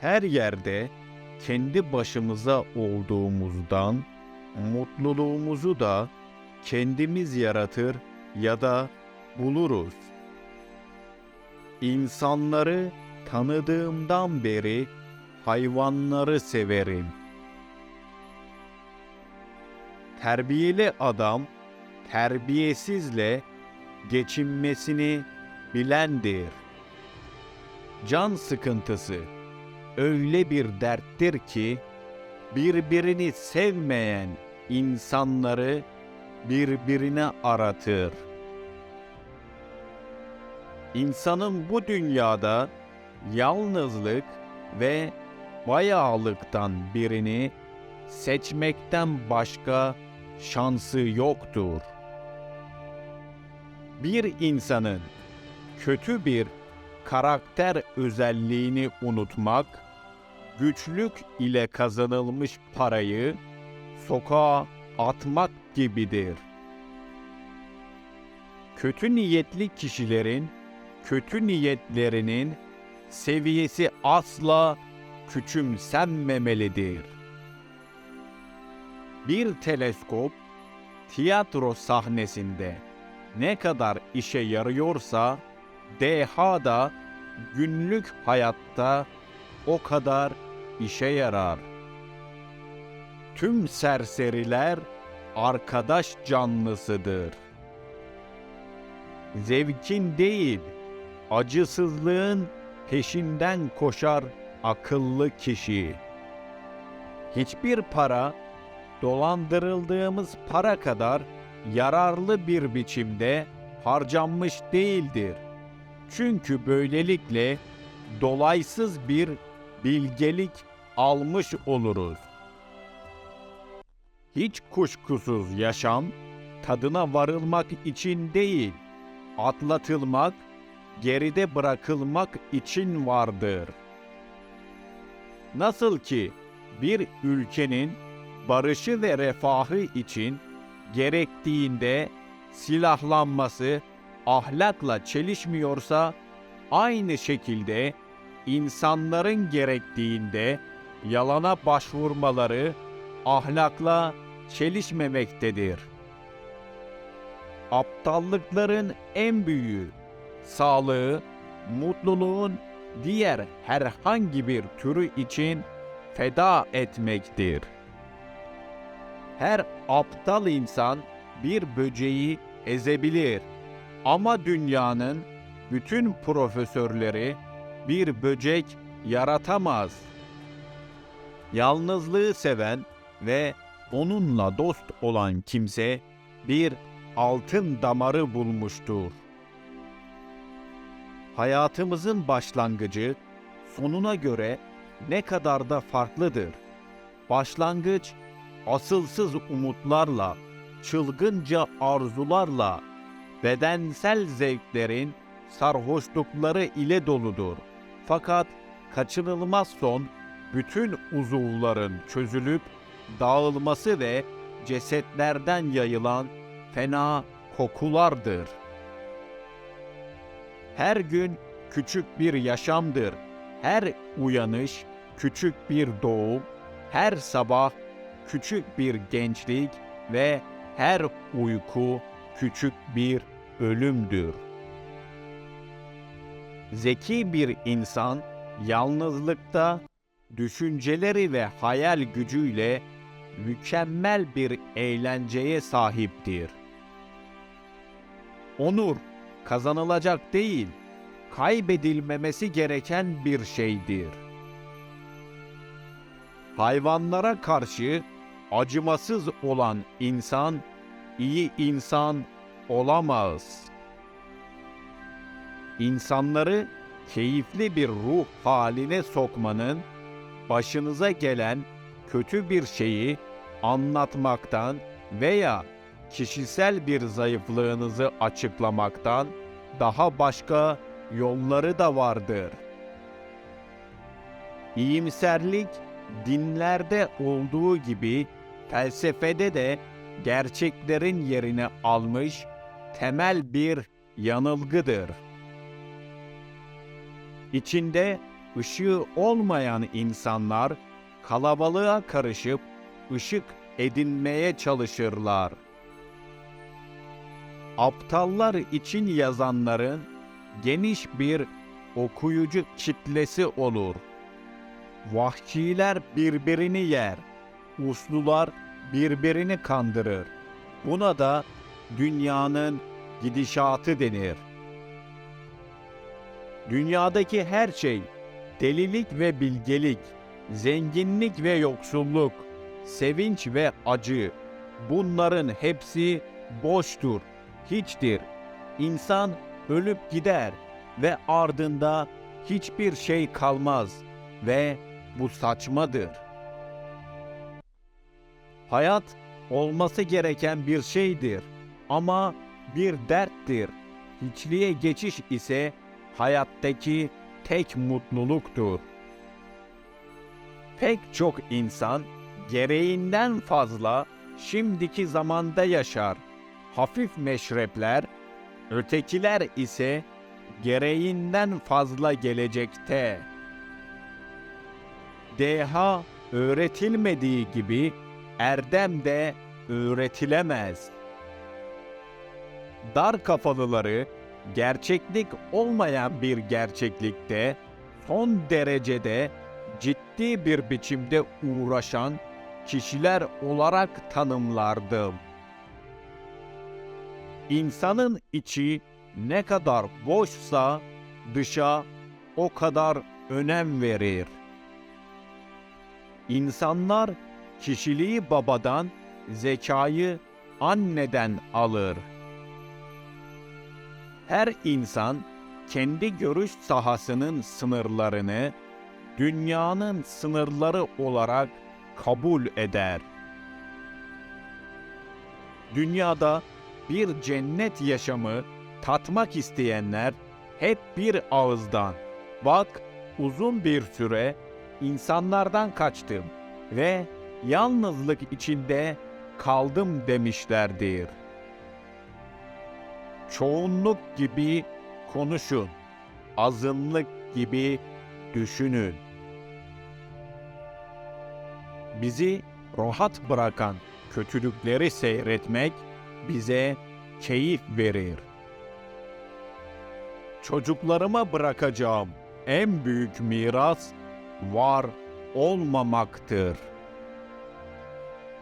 her yerde kendi başımıza olduğumuzdan mutluluğumuzu da kendimiz yaratır ya da buluruz. İnsanları tanıdığımdan beri hayvanları severim. Terbiyeli adam terbiyesizle geçinmesini bilendir. Can sıkıntısı öyle bir derttir ki birbirini sevmeyen insanları birbirine aratır. İnsanın bu dünyada yalnızlık ve bayağılıktan birini seçmekten başka şansı yoktur. Bir insanın kötü bir karakter özelliğini unutmak, güçlük ile kazanılmış parayı sokağa atmak gibidir. Kötü niyetli kişilerin kötü niyetlerinin seviyesi asla küçümsenmemelidir. Bir teleskop tiyatro sahnesinde ne kadar işe yarıyorsa deha da günlük hayatta o kadar işe yarar. Tüm serseriler arkadaş canlısıdır. Zevkin değil, acısızlığın peşinden koşar akıllı kişi. Hiçbir para dolandırıldığımız para kadar yararlı bir biçimde harcanmış değildir. Çünkü böylelikle dolaysız bir bilgelik almış oluruz. Hiç kuşkusuz yaşam tadına varılmak için değil, atlatılmak, geride bırakılmak için vardır. Nasıl ki bir ülkenin barışı ve refahı için gerektiğinde silahlanması ahlakla çelişmiyorsa aynı şekilde insanların gerektiğinde yalana başvurmaları ahlakla çelişmemektedir. Aptallıkların en büyüğü sağlığı, mutluluğun diğer herhangi bir türü için feda etmektir. Her aptal insan bir böceği ezebilir ama dünyanın bütün profesörleri bir böcek yaratamaz. Yalnızlığı seven ve onunla dost olan kimse bir altın damarı bulmuştur. Hayatımızın başlangıcı sonuna göre ne kadar da farklıdır. Başlangıç asılsız umutlarla, çılgınca arzularla, bedensel zevklerin sarhoşlukları ile doludur. Fakat kaçınılmaz son bütün uzuvların çözülüp dağılması ve cesetlerden yayılan fena kokulardır. Her gün küçük bir yaşamdır. Her uyanış küçük bir doğum, her sabah küçük bir gençlik ve her uyku küçük bir ölümdür. Zeki bir insan yalnızlıkta düşünceleri ve hayal gücüyle mükemmel bir eğlenceye sahiptir. Onur kazanılacak değil, kaybedilmemesi gereken bir şeydir. Hayvanlara karşı acımasız olan insan iyi insan olamaz. İnsanları keyifli bir ruh haline sokmanın başınıza gelen kötü bir şeyi anlatmaktan veya kişisel bir zayıflığınızı açıklamaktan daha başka yolları da vardır. İyimserlik dinlerde olduğu gibi felsefede de gerçeklerin yerini almış temel bir yanılgıdır. İçinde ışığı olmayan insanlar kalabalığa karışıp ışık edinmeye çalışırlar. Aptallar için yazanların geniş bir okuyucu kitlesi olur. Vahşiler birbirini yer, uslular birbirini kandırır. Buna da dünyanın gidişatı denir. Dünyadaki her şey, delilik ve bilgelik, zenginlik ve yoksulluk, sevinç ve acı, bunların hepsi boştur, hiçtir. İnsan ölüp gider ve ardında hiçbir şey kalmaz ve bu saçmadır. Hayat olması gereken bir şeydir ama bir derttir. Hiçliğe geçiş ise hayattaki tek mutluluktur. Pek çok insan gereğinden fazla şimdiki zamanda yaşar. Hafif meşrepler, ötekiler ise gereğinden fazla gelecekte. Deha öğretilmediği gibi erdem de öğretilemez. Dar kafalıları gerçeklik olmayan bir gerçeklikte son derecede ciddi bir biçimde uğraşan kişiler olarak tanımlardım. İnsanın içi ne kadar boşsa dışa o kadar önem verir. İnsanlar kişiliği babadan, zekayı anneden alır. Her insan kendi görüş sahasının sınırlarını dünyanın sınırları olarak kabul eder. Dünyada bir cennet yaşamı tatmak isteyenler hep bir ağızdan bak uzun bir süre insanlardan kaçtım ve yalnızlık içinde kaldım demişlerdir. Çoğunluk gibi konuşun, azınlık gibi düşünün. Bizi rahat bırakan kötülükleri seyretmek bize keyif verir. Çocuklarıma bırakacağım en büyük miras var olmamaktır.